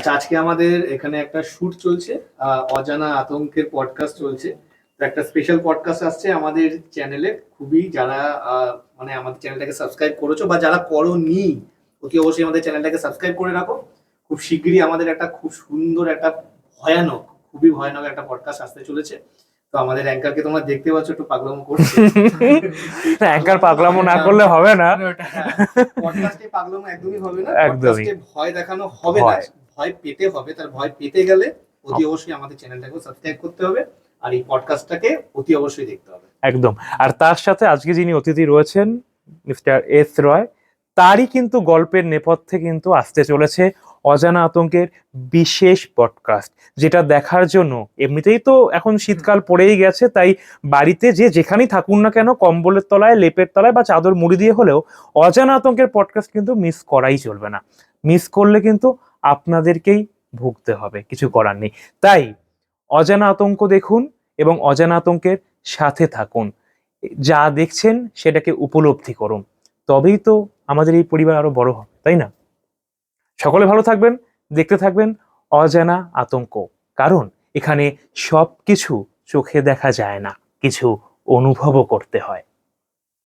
আচ্ছা আজকে আমাদের এখানে একটা শুট চলছে অজানা আতঙ্কের পডকাস্ট চলছে। তো একটা স্পেশাল পডকাস্ট আসছে আমাদের চ্যানেলে খুবই যারা মানে আমাদের চ্যানেলটাকে সাবস্ক্রাইব করেছ বা যারা করো করোনি অতি অবশ্যই আমাদের চ্যানেলটাকে সাবস্ক্রাইব করে রাখো। খুব শীঘ্রই আমাদের একটা খুব সুন্দর একটা ভয়ানক খুবই ভয়ানক একটা পডকাস্ট আসতে চলেছে। তো আমাদের অ্যাঙ্কারকে তোমরা দেখতে পাচ্ছ একটু পাগলামো করছে। অ্যাঙ্কার পাগলামো না করলে হবে না। পডকাস্টে পাগলামো একদমই হবে না। একদমই। পডকাস্টে ভয় দেখানো হবে না। ভয় পেতে হবে তার ভয় পেতে গেলে অতি অবশ্যই আমাদের চ্যানেলটাকে সাবস্ক্রাইব করতে হবে আর এই পডকাস্টটাকে অতি অবশ্যই দেখতে হবে। একদম। আর তার সাথে আজকে যিনি অতিথি রয়েছেন মিস্টার এস রয় তারই কিন্তু গল্পের নেপথ্যে কিন্তু আসতে চলেছে অজানা আতঙ্কের বিশেষ পডকাস্ট যেটা দেখার জন্য। এমনিতেই তো এখন শীতকাল পড়েই গেছে তাই বাড়িতে যে যেখানেই থাকুন না কেন কম্বলের তলায় লেপের তলায় বা চাদর মুড়ি দিয়ে হলেও অজানা আতঙ্কের পডকাস্ট কিন্তু মিস করাই চলবে না। মিস করলে কিন্তু আপনাদেরকেই ভুগতে হবে, কিছু করার নেই। তাই অজানা আতঙ্ক দেখুন এবং অজানা আতঙ্কের সাথে থাকুন। যা দেখছেন সেটাকে উপলব্ধি করুন। তবেই তো আমাদের এই পরিবার আরও বড় হবে, তাই না? সকলে ভালো থাকবেন, দেখতে থাকবেন অজানা আতঙ্ক। কারণ এখানে সব কিছু চোখে দেখা যায় না, কিছু অনুভবও করতে হয়।